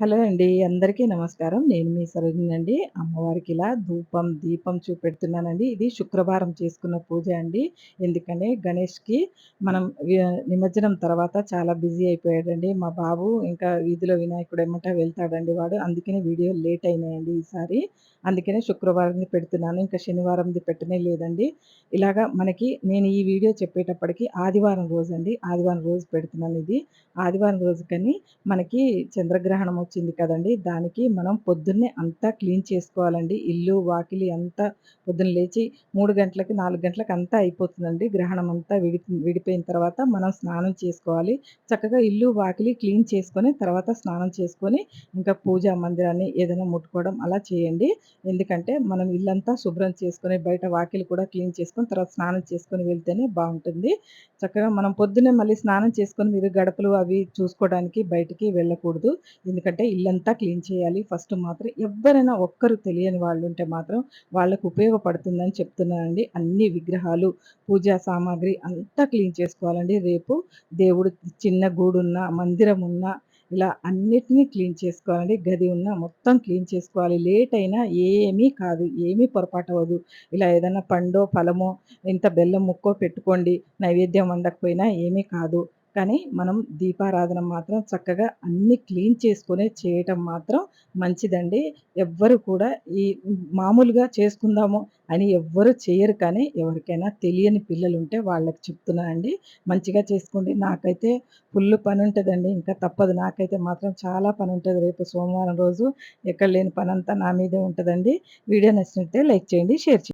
Hello అండి. అందరికీ నమస్కారం. నేను మీ సరోజినండి. అమ్మవారికి ఇలా ధూపం, దీపం చూపెడుతున్నానండి. ఇది శుక్రవారం చేసుకున్న పూజ అండి. ఎందుకంటే గణేష్‌కి మనం నిమజ్జనం తర్వాత చాలా బిజీ అయిపోయాడండి. మా బాబు ఇంకా వీధిలో వినాయకుడు ఏమంటా వెళ్తాడండి వాడు. అందుకనే వీడియో లేట్ అయినాయండి ఈసారి. అందుకనే శుక్రవారంది పెడుతున్నాను. ఇంకా శనివారంది పెట్టనే లేదండి. ఇలాగా మనకి నేను ఈ వీడియో చెప్పేటప్పటికి ఆదివారం రోజు అండి ఆదివారం రోజు పెడుతున్నాను ఇది. ఆదివారం రోజు కానీ మనకి చంద్రగ్రహణం వచ్చింది కదండి దానికి మనం పొద్దున్నే అంతా క్లీన్ చేసుకోవాలండి. ఇల్లు, వాకిలి అంతా పొద్దున్న లేచి మూడు గంటలకి, నాలుగు గంటలకు అంతా అయిపోతుందండి. గ్రహణం అంతా విడి విడిపోయిన తర్వాత మనం స్నానం చేసుకోవాలి. చక్కగా ఇల్లు, వాకిలి క్లీన్ చేసుకొని తర్వాత స్నానం చేసుకొని ఇంకా పూజా మందిరాన్ని ఏదైనా ముట్టుకోవడం అలా చేయండి. ఎందుకంటే మనం ఇల్లంతా శుభ్రం చేసుకొని బయట వాకిలి కూడా క్లీన్ చేసుకొని తర్వాత స్నానం చేసుకొని వెళ్తేనే బాగుంటుంది చక్కగా మనం పొద్దున్నే మళ్ళీ స్నానం చేసుకొని మీరు గడపలు అవి చూసుకోవడానికి బయటికి వెళ్ళకూడదు. ఎందుకంటే ఇల్లంతా క్లీన్ చేయాలి. ఫస్ట్ మాత్రం ఎవరైనా ఒక్కరు తెలియని వాళ్ళు ఉంటే మాత్రం వాళ్ళకు ఉపయోగపడుతుందని చెప్తున్నానండి. అన్ని విగ్రహాలు, పూజా సామాగ్రి అంతా క్లీన్ చేసుకోవాలండి. రేపు దేవుడు చిన్న గూడున్న మందిరం ఉన్నా ఇలా అన్నిటిని క్లీన్ చేసుకోవాలండి. గది ఉన్న మొత్తం క్లీన్ చేసుకోవాలి. లేట్ అయినా ఏమీ కాదు. ఏమీ పొరపాటు అవ్వదు ఇలా ఏదైనా పండో, ఫలమో, ఇంత బెల్లం ముక్కో పెట్టుకోండి. నైవేద్యం వండకపోయినా ఏమీ కాదు. కానీ మనం దీపారాధన మాత్రం చక్కగా అన్నీ క్లీన్ చేసుకొనే చేయటం మాత్రం మంచిదండి. ఎవ్వరు కూడా ఈ మామూలుగా చేసుకుందాము అని ఎవ్వరు చేయరు కానీ ఎవరికైనా తెలియని పిల్లలు ఉంటే వాళ్ళకి చెప్తున్నానండి. మంచిగా చేసుకోండి. నాకైతే ఫుల్ పని ఉంటుందండి ఇంకా తప్పదు. నాకైతే మాత్రం చాలా పని ఉంటుంది రేపు సోమవారం రోజు ఎక్కడ లేని పని అంతా నా మీదే ఉంటుందండి వీడియో నచ్చినట్టే లైక్ చేయండి. షేర్ చేయండి.